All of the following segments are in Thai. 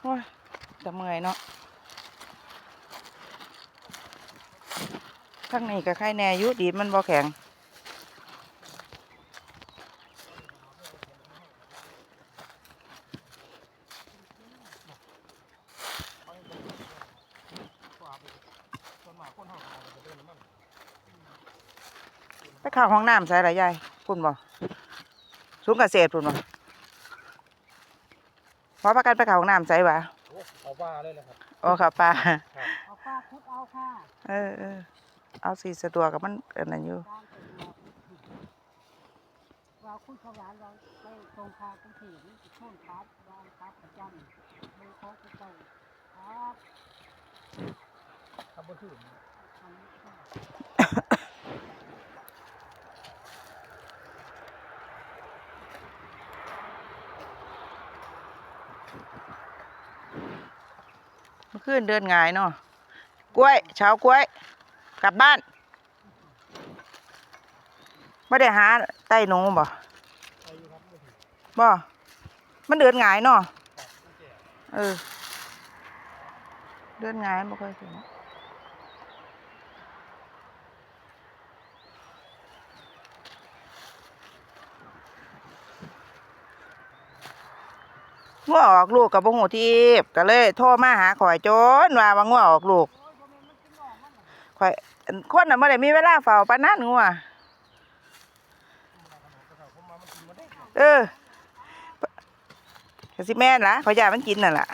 โอ้ยจะเมื่อยเนาะข้างในกับไข่แน่ยุดีมันบ่แข็งไปข้าวห้องน้ำใส่อะไรยายคุณบอก สูงเกษตรพุ่นบ่พอประกันไปเข้าห้องน้ำใส่บ่โอ้เอาบ้าเลยแหละครับโอ้ค่ะป้าเอาป้าคุดเอาค่ะเออเออเอาสีสะดวกกับมันอันนั้นอยู่ตามเป็นเราเราคุดข้าวหวานเราไปตรงพากรุงเทพนี่ช่วงครับวางครับประจำมือของคุณเจ้าครับทำบนที่อื่น อันนี้ก็ เมื่อคืนเดินงายเนาะกล้วยเช้ากล้วย กลับบ้านไม่ได้หาใต้หนูบ่บ่บ่มันเดินงายเนาะเออ เดินงายบ่ค่อยถึง งัวออกลูกกับบ่หูทีบก็เลยโทรมาหาข่อยจนว่าว่างัวออกลูกข่อยคนน่ะบ่ได้มีเวลาเฝ้าปานนั้นงัวเออสิแม่นล่ะข่อยอยากมันกินนั่นล่ะ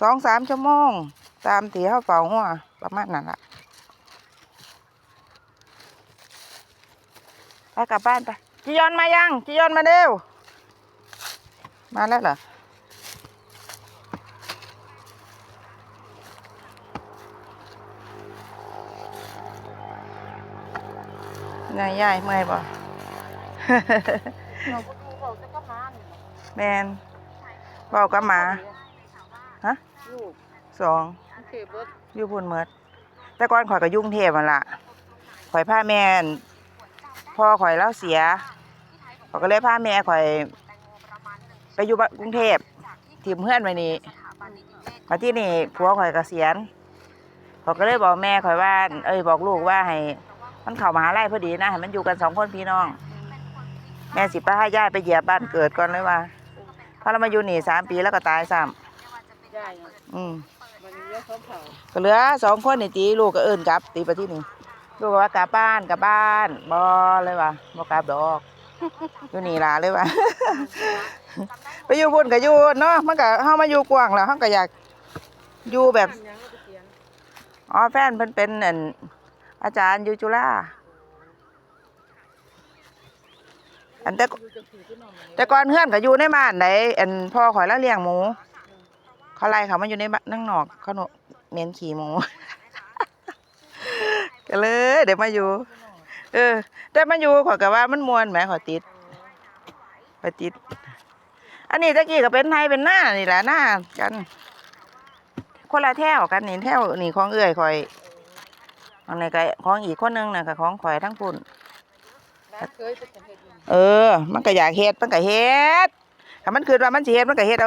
สองสามชั่วโมง ตามที่เขาเฝ้าหัวประมาณนั้นล่ะไปกลับบ้านไปจียอนมายังจียอนมาเร็ว มาแล้วเหรอไงยายเมื่อยบ่เราก็ดูเราจะก็มาแมนเว้ากับหมา ฮะลูกสองโอเคเบิร์ดอยู่พุ่นเมดแต่ก่อนข่อยก็ยุ่กรุงเทพมันละข่อยพาแม่นพ่อข่อยเล่าเสียข่อยก็เลยพาแม่ข่อย ไปอยู่บ้านกรุงเทพทีมเพื่อนไว้นี่มาที่นี่ผัวข่อยเกษียณข่อยก็เลยบอกแม่ข่อยว่า เอ้ยบอกลูกว่าให้ มันเข้ามหาลัยพอดีนะให้มันอยู่กันสองคนพี่น้อง แม่สิไปให้ย่ายไปเหยียบบ้านเกิดก่อนเลยว่าเพราะเรามาอยู่นี่สามปีแล้วก็ตายซ้ ได้นะอืมมันเยอะเขาเผาก็เหลือสองคนนี่ตีลูกก็เอิ้นกลับ ตีไปที่นี่ลูกก็ว่ากลับบ้านกลับบ้านบอเลยว่ะบกลับดอกอยู่นี่ล่ะเลยว่ะ ไปอยู่พุ่นก็อยู่เนาะมันก็เฮามาอยู่กว้างแล้วเฮาก็อยากอยู่แบบ ยังก็เขียนอ๋อแฟนเพิ่นเป็นอันอาจารย์อยู่จุฬาอันแต่ดูจะถือขึ้นหน่อยแต่ก่อนเพื่อนก็อยู่ในบ้านไหนอันพ่อข่อยแล้วเลี้ยงหมู เขาไล่เขามาอยู่ในบ้านนั่งนอกเขาหนูเหม็นขี่หมูก็เลยเดี๋ยวมาอยู่ เออ แต่มาอยู่ข่อยก็ว่ามันมวนแหมข่อยติดข่อยติด อันนี้ตะกี้ก็เป็นไทยเป็นหน้านี่แหละหน้ากัน คนละแถวกันนี่แถวนี่ของเอื้อยข่อยอันนี้ก็ของอีกคนนึงน่ะก็ของข่อยทั้งพุ่นร้านเคยเป็นเห็ดอยู่เออ มันก็อยากเฮ็ดมันก็เฮ็ดถ้ามันคิดว่ามันสิเฮ็ดมันก็เฮ็ดเอา